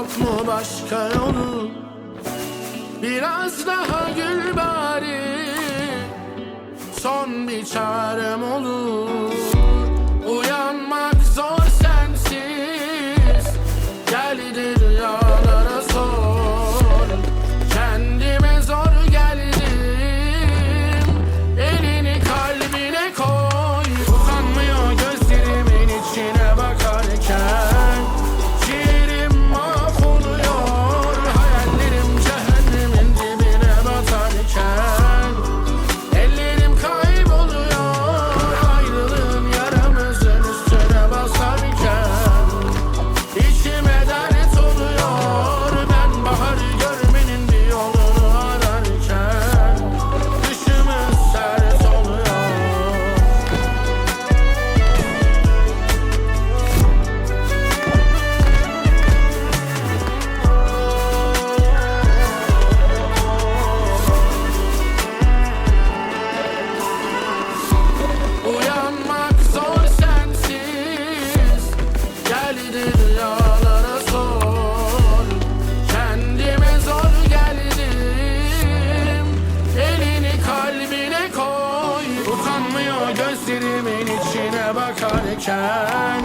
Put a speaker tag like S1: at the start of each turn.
S1: mu başka yolu. Biraz daha gül bari. Son bir çarem olur Rüyalara sor. Kendime zor geldim. Elini kalbine koy. Utanmıyor gözlerimin içine bakarken